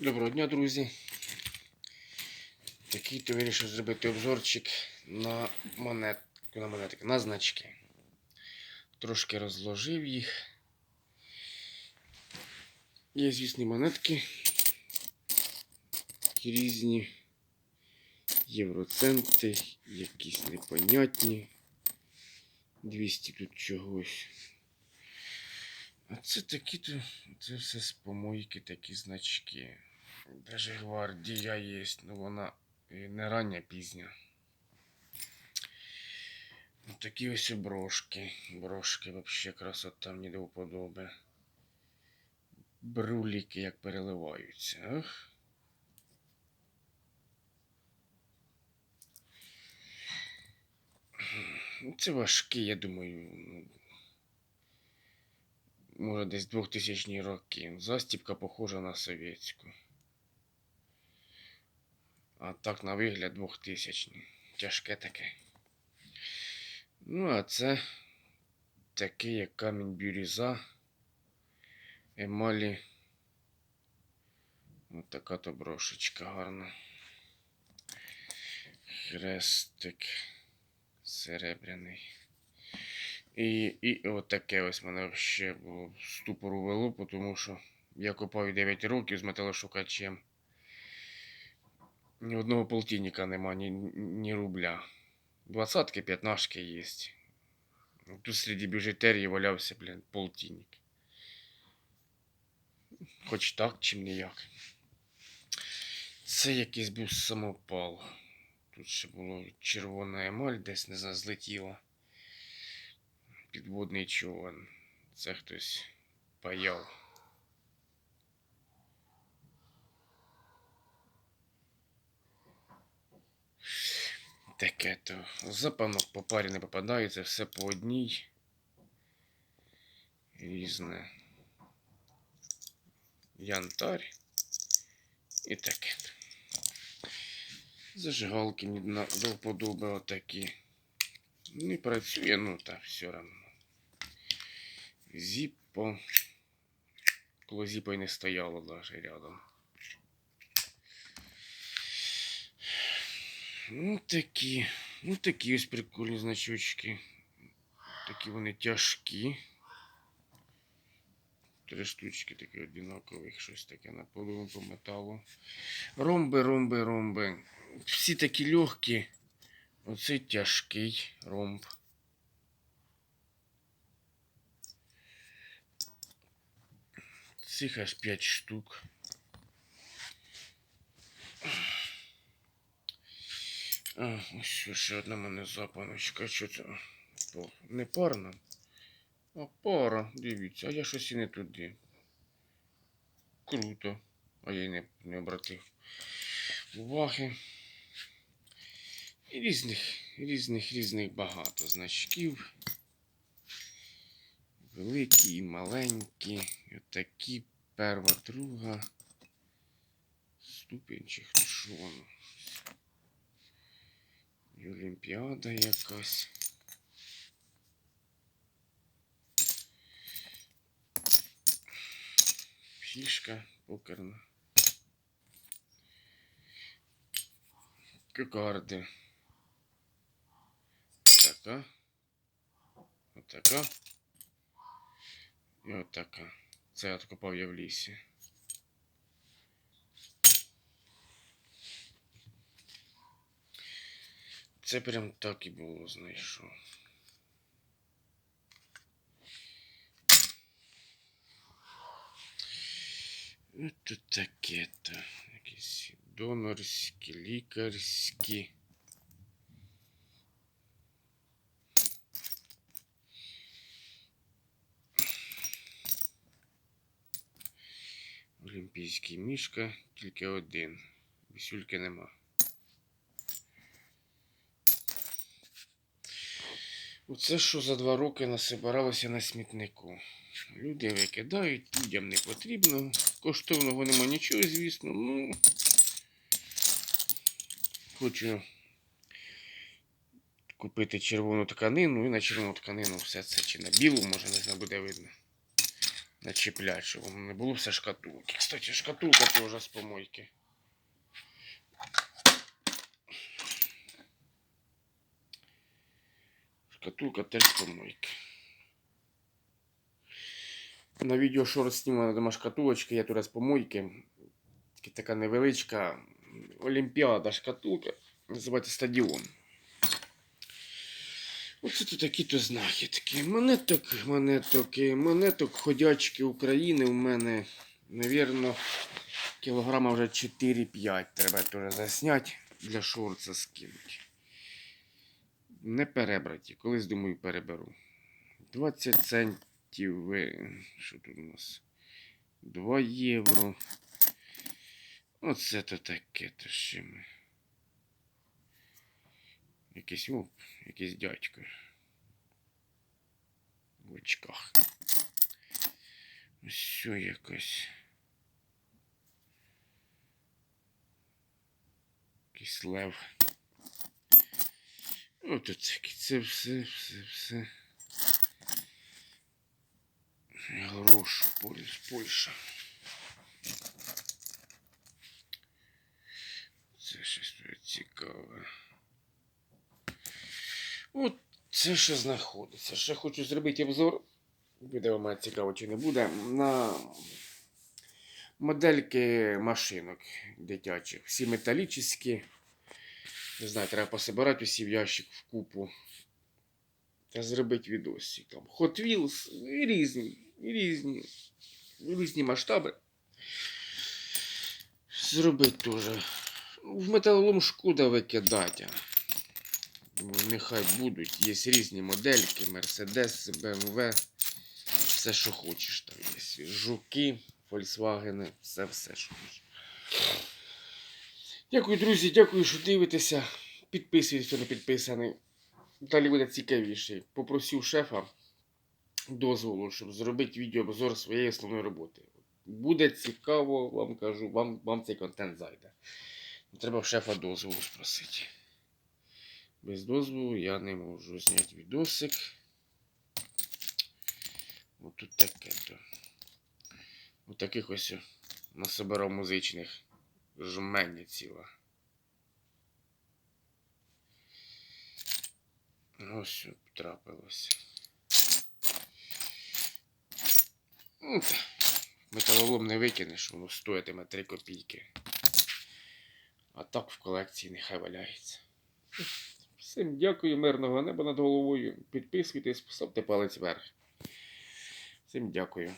Доброго дня, друзі. Такий то вирішив зробити обзорчик на монетку, на монетки, на значки. Трошки розложив їх. Є, звісні монетки. Такі різні. Євроценти, якісь непонятні. 200 тут чогось. А це такі то, це все з помойки такі значки. Даже гвардія є, ну вона не рання пізня. Ну, такі ось брошки. Брошки вообще красота мені до вподоби. Бруліки як переливаються. Ах. Ну, Це важкі, я думаю. Може, десь 2000 роки. Застіпка похожа на совєтську. А так на вигляд 2000. Тяжке таке. Ну, а це такий як камінь бюріза. Емалі. Ось така то брошечка гарна. Хрестик серебряний. І, і от таке ось мене ще було ступору вело, тому що я копаю 9 років з металошукачем. Ні одного полтинника нема, ні, ні рубля. Двадцатки, п'ятнашки є. Тут серед біжутерії валявся, блін, полтинник. Хоч так, чим ніяк. Це якийсь був самопал. Тут ще було червона емаль, десь не знаю, злетіла підводний човен. Це хтось паяв. Таке то. Запанок по парі не попадається, все по одній. Різне. Янтарь. І таке. Зажигалки до вподоби отакі. Не працює, ну та все одно. Зіппо. Коло зіпо й не стояло даже рядом. Ну такі. Ну такі ось прикольні значочки. Такі вони тяжкі. Три штучки такі одинакових, щось таке на половинку металу. Ромби, ромби, ромби. Всі такі легкі. Оцей тяжкий ромб. Цих аж 5 штук. А, ось ще одна мене запаночка. Що це? Не парна. А пара, дивіться, а я щось і не туди. Круто. А я не, не обратив уваги. І різних, різних, різних багато значків. Великі і маленькі. Отакі перва, друга. Ступінь чи що воно. І Олімпіада якась. Фішка покерна. Кокарди. Така. Отака. І отака. Це я откопав я в лісі. Це прям так і було знайшов. Тут таке-то. Якісь донорські, лікарські. Олімпійський мішка, тільки один. Вісюльки нема. Оце що за два роки насибиралося на смітнику. Люди викидають, людям не потрібно. Коштовного нема нічого, звісно. Ну хочу купити червону тканину і на червону тканину все це чи на білу, може не знаю, буде видно. начіплять, щоб воно не було все шкатулки. Кстати, шкатулка теж з помойки. Шкатулка теж помойки. На відео шорт знімана дома шкатулочки, я тут з помойки. Така невеличка Олімпіада шкатулка. Називається стадіон. Оце тут такі-то знахідки. Монеток, монеток, монеток ходячки України у мене, навірно, кілограма вже 4-5 треба теж засняти для шорца скинути. Не перебраті, колись думаю переберу. 20 центів. Що тут у нас? 2 євро. Оце то таке то ще ми. Якийсь, о, якийсь дядько. В очках. Ось якось. Якийсь лев. Ось тут такі, це все, все, все. Грош, Поль- Польща. Це щось цікаве. От це ще знаходиться. Ще хочу зробити обзор. Буде вам цікаво чи не буде. На модельки машинок дитячих. Всі металічні. Не знаю, треба пособирати усі в ящик в купу. Та зробити відосик. Там Hot Wheels і різні, і різні, різні масштаби. Зробити теж. В металолом шкода викидати. Ну, Нехай будуть. Є різні модельки, Mercedes, BMW. Все, що хочеш там є. Жуки, Volkswagen, все, все, що хочеш. Дякую, друзі, дякую, що дивитеся. Підписуйтесь, хто не підписаний. Далі буде цікавіше. Попросив шефа дозволу, щоб зробити відеообзор своєї основної роботи. Буде цікаво, вам кажу, вам, вам цей контент зайде. Треба в шефа дозволу спросити. Без дозволу я не можу зняти відосик. Ось тут таке. Ось таких ось насобирав музичних жменя ціла. Ось що трапилося. Ну, Металолом не викинеш, воно стоятиме 3 копійки. А так в колекції нехай валяється. Всім дякую, мирного неба над головою. Підписуйтесь, ставте палець вверх. Всім дякую.